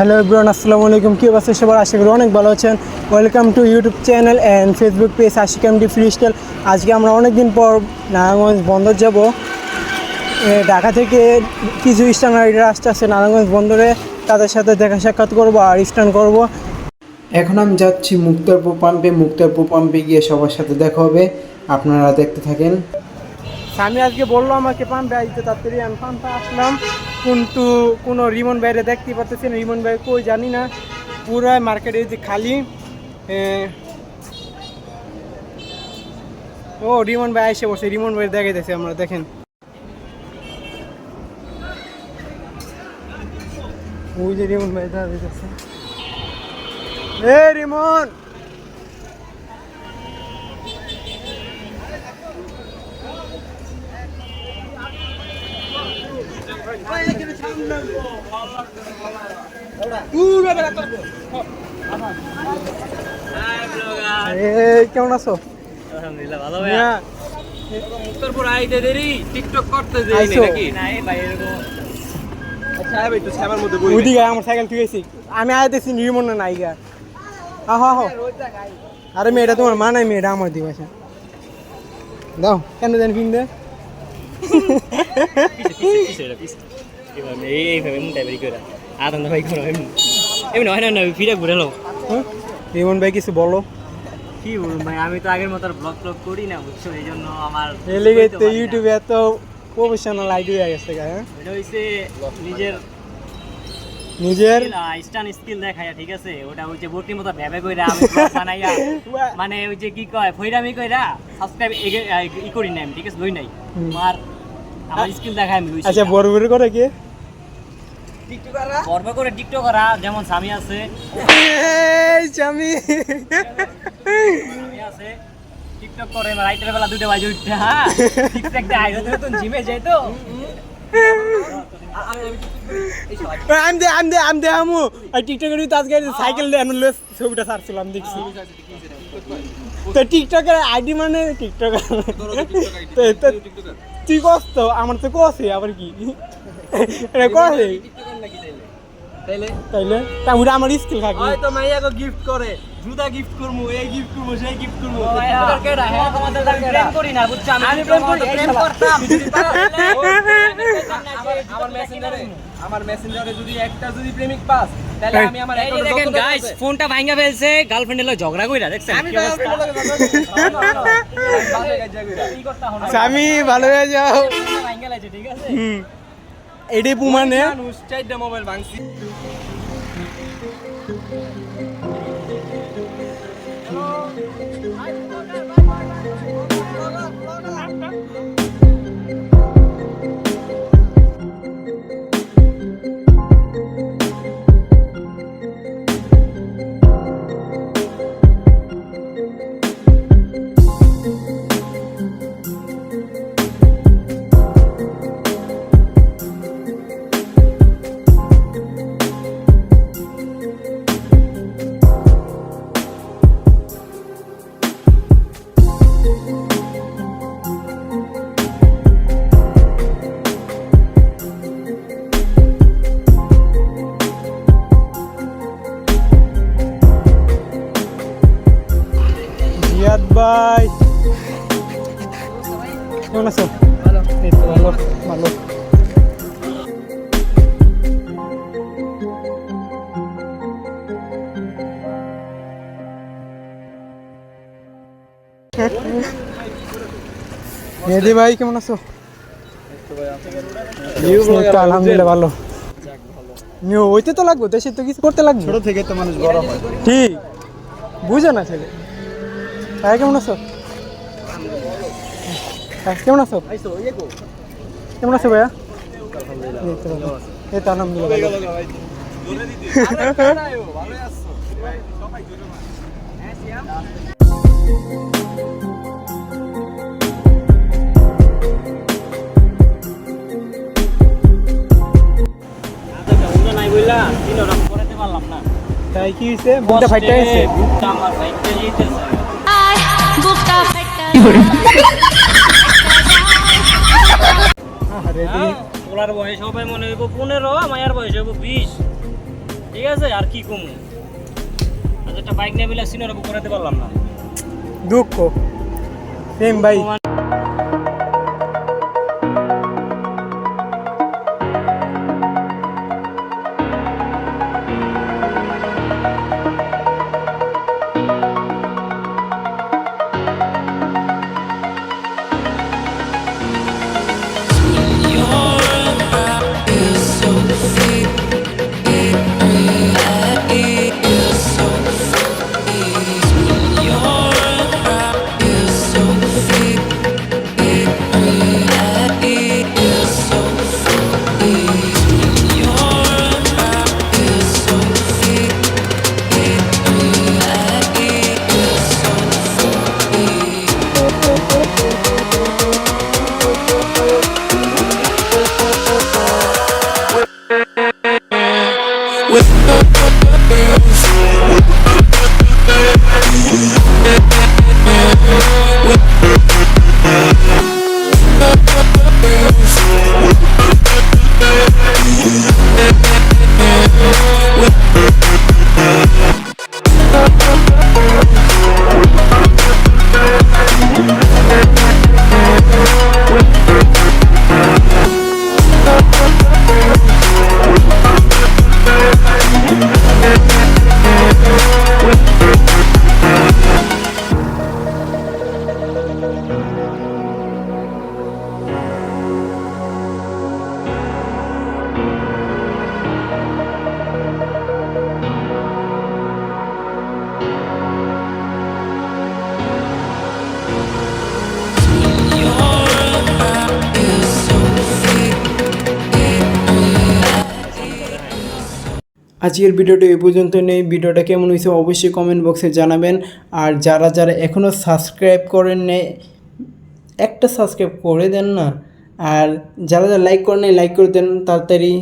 Hello everyone, আসসালামু আলাইকুম। কী অবস্থা? সবার আশা করি অনেক ভালো আছেন। Welcome to YouTube channel and Facebook page Ashik MD free style আজকে আমরা অনেক দিন পর নারায়ণগঞ্জ বন্দর যাব। ঢাকা থেকে কিছু স্টান রাইডার আসতে আসছে নারায়ণগঞ্জ বন্দরে। তাদের সাথে দেখা সাক্ষাৎ করব আর স্টান করব। এখন আমি যাচ্ছি মুক্তারপুর পাম্পে মুক্তারপুর পাম্পে গিয়ে সবার সাথে দেখা হবে। আপনারা দেখতে থাকেন। আমি আজকে বলল আমাকে পাম্পে আসতে তাড়াতাড়ি আমি পাম্পে আসলাম। কিন্তু কোনো রিমন বাইরে দেখতে পাচ্ছি না, রিমন বাইরে কই জানি না। পুরো মার্কেটে যে খালি। ও, রিমন ভাই এসে বসে, রিমন ভাই দেখাইতেছে আমরা, দেখেন। ওই যে রিমন ভাই দেখাইতেছে এ, রিমন! কেমন আছো? আলহামদুলিল্লাহ ভালো মিয়া, উত্তরপুর আইতে দেরি টিকটক করতে দেরি নাকি? নাই ভাই এরকম। আচ্ছা আমার সাইকেল ঠিক আছে আমি আইতেছি নির্মল না নাইগা আহ আহ আরে মেয়েটা তোমার মা নাই মেয়েটা আমার দিকে আছে দাও কেন দেন কিন দে? পিছে পিছে এটা পিছে এবার এই এই ভাবে মুন্ডা বেরি করে আর ভাই করো এমনি এমনি হয় না না ফিরে ঘুরে লো হ্যাঁ? রিমন ভাই কিছু বলো কি বলুন ভাই আমি তো আগের মতো ব্লগ ব্লগ করি না বুঝছ এই জন্য আমার এই লেগে তো। ইউটিউবে এত প্রফেশনাল আইডি হয়ে গেছে হ্যাঁ এটা হইছে নিজের নিজের স্টান স্কিল দেখায়া ঠিক আছে? ওটা হচ্ছে বটির মতো ভেবে কইরা আমি বানাইয়া মানে ওই যে কি কয় ফইরামি কইরা সাবস্ক্রাইব ই করি নাই ঠিক আছে? লই নাই। হুম। আমার আমার স্কিল দেখায় আমি আচ্ছা বড় বড় করে কি? গর্ব করে টিকটকাররা যেমন স্বামী আছে। স্বামী। আছে। টিকটক করে রাইতের বেলা দুটো বাজে উঠতে হ্যাঁ? টিকটক দেয় নতুন জিমে যাই তো। আমি দে আমি দে আমি দে আমু আর টিকটকের আজকে সাইকেল আনলো ছবিটা ছাড়ছিলাম দেখছি। তো টিকটকের আইডি মানে টিকটক তো তো- তুই কস তো আমার তো কসে আবার কি? এটা কসে তাইলে? তাইলে? তা ওটা আমার স্কিল খাকি হয়তো মাইয়াকে গিফট করে। জুতা গিফট করমু এই গিফট করমু সেই গিফট করমু। কেডা? হ্যাঁ তোমাদের প্রেম করি না বুঝছ? আমি আমি প্রেম করি, প্রেম করতাম। আমার মেসেঞ্জারে আমার মেসেঞ্জারে যদি একটা যদি প্রেমিক পাস তাহলে আমি আমার দেখেন গাইস ফোনটা ভাঙা ফেলছে গার্লফ্রেন্ডের লগে ঝগড়া কইরা দেখছেন? আমি স্বামী ভালো হয়ে যাও ভাঙা লাগছে ঠিক আছে হুম এটাই পুমানে। মানুষ চারটা মোবাইল ভাঙছি। ভাই কেমন আছো? এই তো ভালো ভালো। মেহেদি ভাই কেমন আছো? আলহামদুলিল্লাহ ভালো। ওইতে তো লাগবে দেশে তো কিছু করতে লাগবে। ছোট থেকে তো মানুষ বড় হয়। ঠিক। বুঝে না ছেলে। ভাই, কেমন আছো? কেমন আছো? কেমন আছো ভাইয়া? এই তো আলহামদুলিল্লাহ। তাই কি হয়েছে বুকটা ফাইটটা বুকটা আমার ফাইটটা বুকটা হ্যাঁ, বয়স হবে মনে হইব পনেরো মায়ের বয়স হইব বিশ। ঠিক আছে? আর কি কমু? আজ একটা বাইক নিয়ে মিলে সিনোর করাতে পারলাম না। দুঃখ। সেম ভাই আজকের ভিডিওটা এই পর্যন্ত নেই। ভিডিওটা কেমন হয়েছে অবশ্যই কমেন্ট বক্সে জানাবেন। আর যারা যারা এখনও সাবস্ক্রাইব করেন নাই, একটা সাবস্ক্রাইব করে দেন না। আর যারা যারা লাইক করেন লাইক করে দেন তাড়াতাড়ি।